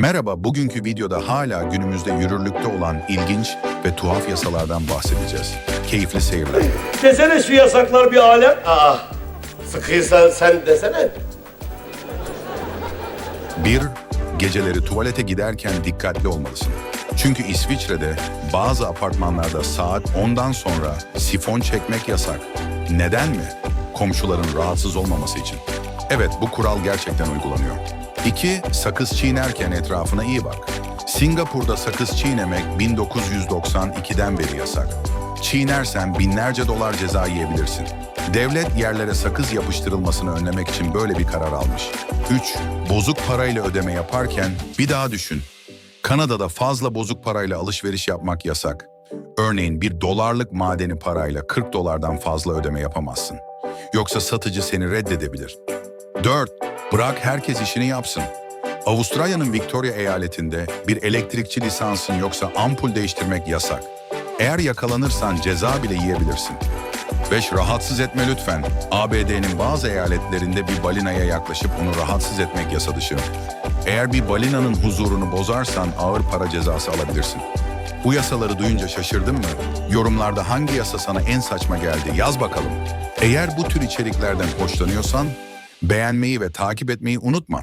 Merhaba, bugünkü videoda hala günümüzde yürürlükte olan ilginç ve tuhaf yasalardan bahsedeceğiz. Keyifli seyirler. Desene şu yasaklar bir alem. Aa, sıkıysa sen desene. 1. Geceleri tuvalete giderken dikkatli olmalısın. Çünkü İsviçre'de bazı apartmanlarda saat 10'dan sonra sifon çekmek yasak. Neden mi? Komşuların rahatsız olmaması için. Evet, bu kural gerçekten uygulanıyor. 2. Sakız çiğnerken etrafına iyi bak. Singapur'da sakız çiğnemek 1992'den beri yasak. Çiğnersen binlerce dolar ceza yiyebilirsin. Devlet yerlere sakız yapıştırılmasını önlemek için böyle bir karar almış. 3. Bozuk parayla ödeme yaparken bir daha düşün. Kanada'da fazla bozuk parayla alışveriş yapmak yasak. Örneğin bir dolarlık madeni parayla 40 dolardan fazla ödeme yapamazsın. Yoksa satıcı seni reddedebilir. 4. Bırak herkes işini yapsın. Avustralya'nın Victoria eyaletinde bir elektrikçi lisansın yoksa ampul değiştirmek yasak. Eğer yakalanırsan ceza bile yiyebilirsin. 5. Rahatsız etme lütfen. ABD'nin bazı eyaletlerinde bir balinaya yaklaşıp onu rahatsız etmek yasa dışı. Eğer bir balinanın huzurunu bozarsan ağır para cezası alabilirsin. Bu yasaları duyunca şaşırdın mı? Yorumlarda hangi yasa sana en saçma geldi yaz bakalım. Eğer bu tür içeriklerden hoşlanıyorsan beğenmeyi ve takip etmeyi unutma.